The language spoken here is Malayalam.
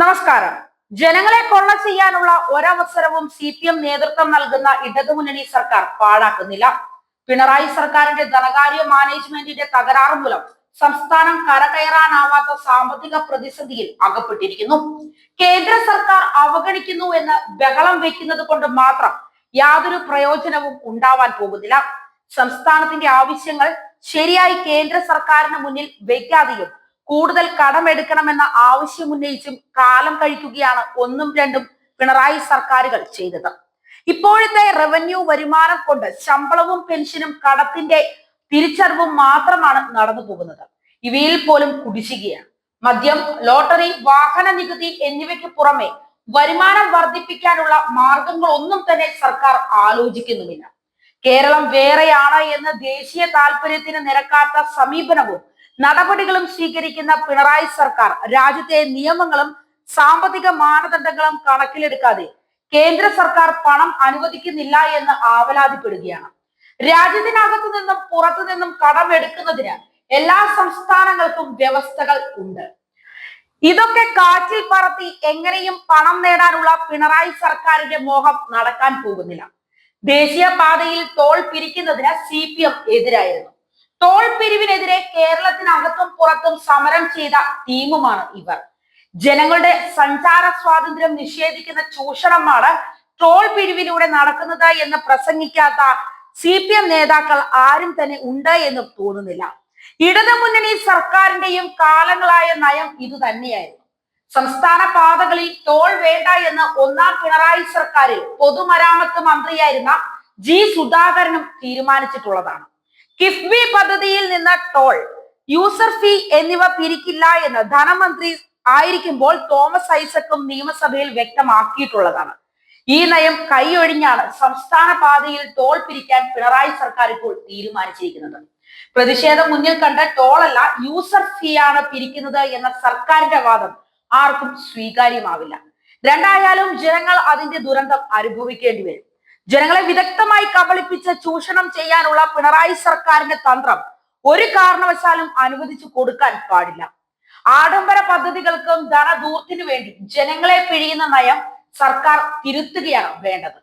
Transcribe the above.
നമസ്കാരം. ജനങ്ങളെ കൊള്ള ചെയ്യാനുള്ള ഒരവസരവും സി പി എം നേതൃത്വം നൽകുന്ന ഇടതുമുന്നണി സർക്കാർ പാഴാക്കുന്നില്ല. പിണറായി സർക്കാരിന്റെ ധനകാര്യ മാനേജ്മെന്റിന്റെ തകരാറ് മൂലം സംസ്ഥാനം കരകയറാനാവാത്ത സാമ്പത്തിക പ്രതിസന്ധിയിൽ അകപ്പെട്ടിരിക്കുന്നു. കേന്ദ്ര സർക്കാർ അവഗണിക്കുന്നു എന്ന് ബഹളം വെക്കുന്നത് കൊണ്ട് മാത്രം യാതൊരു പ്രയോജനവും ഉണ്ടാവാൻ പോകുന്നില്ല. സംസ്ഥാനത്തിന്റെ ആവശ്യങ്ങൾ ശരിയായി കേന്ദ്ര സർക്കാരിന് മുന്നിൽ വെക്കാതെയും കൂടുതൽ കടമെടുക്കണമെന്ന ആവശ്യമുന്നയിച്ചും കാലം കഴിക്കുകയാണ് ഒന്നും രണ്ടും പിണറായി സർക്കാരുകൾ ചെയ്തത്. ഇപ്പോഴത്തെ റവന്യൂ വരുമാനം കൊണ്ട് ശമ്പളവും പെൻഷനും കടത്തിന്റെ തിരിച്ചറിവും മാത്രമാണ് നടന്നു പോകുന്നത്. ഇവയിൽ പോലും കുടിശ്ശികയാണ്. മദ്യം ലോട്ടറി വാഹന നികുതി എന്നിവയ്ക്ക് പുറമെ വരുമാനം വർദ്ധിപ്പിക്കാനുള്ള മാർഗങ്ങളൊന്നും തന്നെ സർക്കാർ ആലോചിക്കുന്നുമില്ല. കേരളം വേറെയാണ് എന്ന് ദേശീയ താല്പര്യത്തിന് നിരക്കാത്ത സമീപനവും നടപടികളും സ്വീകരിക്കുന്ന പിണറായി സർക്കാർ രാജ്യത്തെ നിയമങ്ങളും സാമ്പത്തിക മാനദണ്ഡങ്ങളും കണക്കിലെടുക്കാതെ കേന്ദ്ര സർക്കാർ പണം അനുവദിക്കുന്നില്ല എന്ന് ആവലാതിപ്പെടുകയാണ്. രാജ്യത്തിനകത്തു നിന്നും പുറത്തു നിന്നും കടമെടുക്കുന്നതിന് എല്ലാ സംസ്ഥാനങ്ങൾക്കും വ്യവസ്ഥകൾ ഉണ്ട്. ഇതൊക്കെ കാറ്റിൽ പറത്തി എങ്ങനെയും പണം നേടാനുള്ള പിണറായി സർക്കാരിന്റെ മോഹം നടക്കാൻ പോകുന്നില്ല. ദേശീയപാതയിൽ തോൾ പിരിക്കുന്നതിന് സി പി എം എതിരായിരുന്നു. ടോൾ പിരിവിനെതിരെ കേരളത്തിനകത്തും പുറത്തും സമരം ചെയ്ത ടീമുമാണ് ഇവർ. ജനങ്ങളുടെ സഞ്ചാര സ്വാതന്ത്ര്യം നിഷേധിക്കുന്ന ചൂഷണമാണ് ടോൾ പിരിവിലൂടെ നടക്കുന്നത് എന്ന് പ്രസംഗിക്കാത്ത സി പി എം നേതാക്കൾ ആരും തന്നെ ഉണ്ട് എന്ന് തോന്നുന്നില്ല. ഇടതുമുന്നണി സർക്കാരിന്റെയും കാലങ്ങളായ നയം ഇത് തന്നെയായിരുന്നു. സംസ്ഥാന പാതകളിൽ ടോൾ വേണ്ട എന്ന് ഒന്നാം പിണറായി സർക്കാരിൽ പൊതുമരാമത്ത് മന്ത്രിയായിരുന്ന ജി സുധാകരനും തീരുമാനിച്ചിട്ടുള്ളതാണ്. കിഫ്ബി പദ്ധതിയിൽ നിന്ന് ടോൾ യൂസർ ഫീ എന്നിവ പിരിക്കില്ല എന്ന് ധനമന്ത്രി ആയിരിക്കുമ്പോൾ തോമസ് ഐസക്കും നിയമസഭയിൽ വ്യക്തമാക്കിയിട്ടുള്ളതാണ്. ഈ നയം കൈയൊഴിഞ്ഞാണ് സംസ്ഥാന പാതയിൽ ടോൾ പിരിക്കാൻ പിണറായി സർക്കാർ ഇപ്പോൾ തീരുമാനിച്ചിരിക്കുന്നത്. പ്രതിഷേധം മുന്നിൽ കണ്ട ടോളല്ല യൂസർ ഫീ ആണ് പിരിക്കുന്നത് എന്ന സർക്കാരിന്റെ വാദം ആർക്കും സ്വീകാര്യമാവില്ല. രണ്ടായാലും ജനങ്ങൾ അതിന്റെ ദുരന്തം അനുഭവിക്കേണ്ടി വരും. ജനങ്ങളെ വിദഗ്ധമായി കബളിപ്പിച്ച് ചൂഷണം ചെയ്യാനുള്ള പിണറായി സർക്കാരിന്റെ തന്ത്രം ഒരു കാരണവശാലും അനുവദിച്ചു കൊടുക്കാൻ പാടില്ല. ആഡംബര പദ്ധതികൾക്കും ധനദൂർത്തിനു വേണ്ടി ജനങ്ങളെ പിഴിയുന്ന നയം സർക്കാർ തിരുത്തുകയാണ് വേണ്ടത്.